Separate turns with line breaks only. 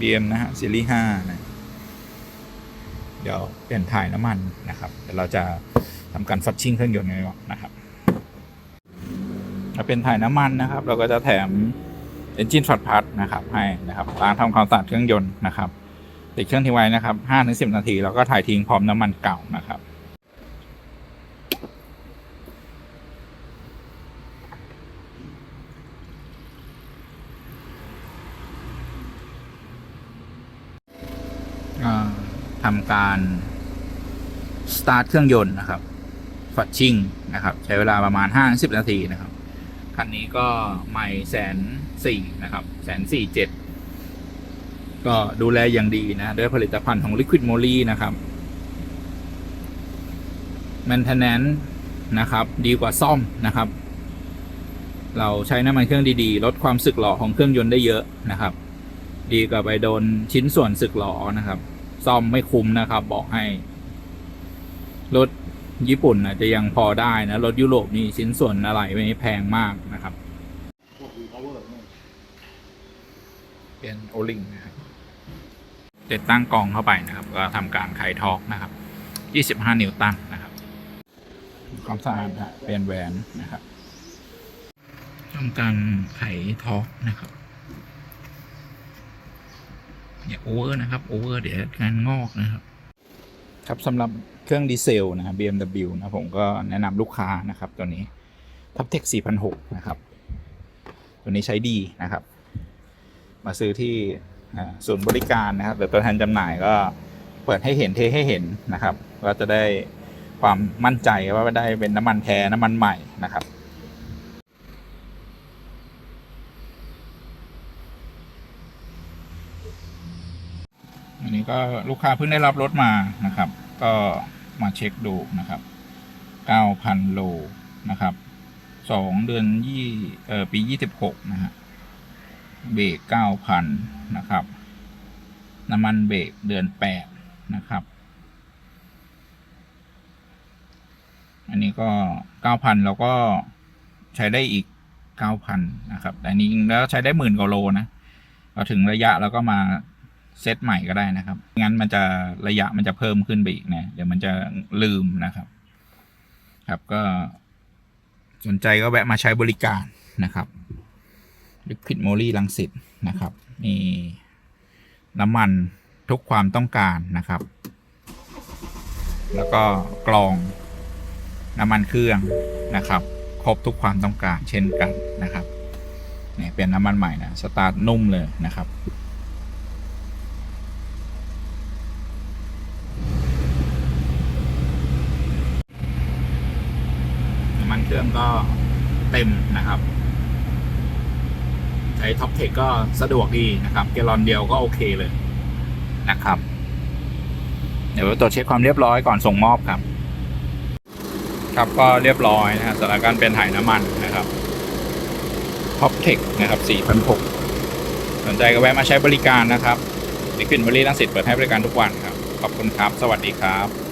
BM นะฮะซีรีส์5นะเดี๋ยวเปลี่ยนถ่ายน้ำมันนะครับเดี๋ยวเราจะทำการฟัดชิ่งเครื่องยนต์กันก่อนะครับถ้าเป็นถ่ายน้ำมันนะครับ เราก็จะแถมเอนจินฟัดพัดนะครับ ให้นะครับล้างทำความสะอาดเครื่องยนต์นะครับติดเครื่องทิ้งไว้นะครับ5-10 นาที แล้วก็ถ่ายทิ้งพร้อมน้ำมันเก่านะครับ อ่า ทำการสตาร์ทเครื่องยนต์นะครับฟัดชิ่งนะครับ ใช้เวลาประมาณ5-10นาทีนะครับ คันนี้ก็ไม่แสนสี่นะครับแสนสี่เจ็ดก็ดูแลอย่างดีนะ ด้วยผลิตภัณฑ์ของ Liquid Moly นะครับ Maintenance นะครับ ดีกว่าซ่อมนะครับ เราใช้น้ำมันเครื่องดีๆ ลดความสึกหรอของเครื่องยนต์ได้เยอะนะครับ ดีกว่าไปโดนชิ้นส่วนสึกหรอนะครับ ซ่อมไม่คุ้มนะครับ บอกให้ รถญี่ปุ่นอาจจะยังพอได้นะ รถยุโรปนี่ชิ้นส่วนอะไรไม่แพงมากนะครับ
พวกวีพาวเวอร์เนี่ย
เป็นโอลิงนะครับติดตั้งกองเข้าไปนะครับ ก็ทำการไขทอร์กนะครับ 25 นิวตันนะครับ ความสะอาดนะเปลี่ยนแหวนนะครับทำการไขทอร์กนะครับ อย่าโอเวอร์นะครับโอเวอร์เดี๋ยวงานงอกนะครับ ครับสำหรับเครื่องดีเซลนะครับ BMW นะผมก็แนะนำลูกค้านะครับ ตัวนี้ทับเทค4,600นะครับ ตัวนี้ใช้ดีนะครับ มาซื้อที่ศูนย์บริการนะครับหรือตัวแทนจำหน่ายก็เปิดให้เห็นเทให้เห็นนะครับ ก็จะได้ความมั่นใจว่าได้เป็นน้ำมันแท้น้ำมันใหม่นะครับ อันนี้ก็ลูกค้าเพิ่งได้รับรถมานะครับ ก็มาเช็คดูนะครับ 9,000 โลนะครับสองเดือนยี่เอ่อปี 26 นะฮะ เบรก 9,000 นะครับ น้ำมันเบรกเดือน 8 นะครับ อันนี้ก็ 9,000 แล้วก็ใช้ได้อีก 9,000 นะครับ แต่นี้แล้วใช้ได้หมื่นกว่าโลนะพอถึงระยะแล้วก็มา เซตใหม่ก็ได้นะครับ งั้นมันจะระยะมันจะเพิ่มขึ้นไปอีกนะ เดี๋ยวมันจะลืมนะครับ ครับก็สนใจก็แวะมาใช้บริการนะครับ Liquid Moly ลังสิตนะครับ มีน้ำมันทุกความต้องการนะครับ แล้วก็กรองน้ำมันเครื่องนะครับ ครบทุกความต้องการเช่นกันนะครับเนี่ยเป็นน้ำมันใหม่นะ สตาร์ทนุ่มเลยนะครับ น้ำมันเค รื่องก็เต็มนะครับ ใช้ท็อปเทคก็สะดวกดีนะครับแกลลอนเดียวก็โอเคเลยนะครับ เดี๋ยวตรวจเช็คความเรียบร้อยก่อนส่งมอบครับ ครับก็เรียบร้อยนะฮะสำหรับการณ์เป็นถ่ายน้ำมันนะครับท็อปเทคนะครับ4,600สนใจก็แวะมาใช้บริการนะครับลิควิดบริลังสิตเปิดให้บริการทุกวันครับ ขอบคุณครับ สวัสดีครับ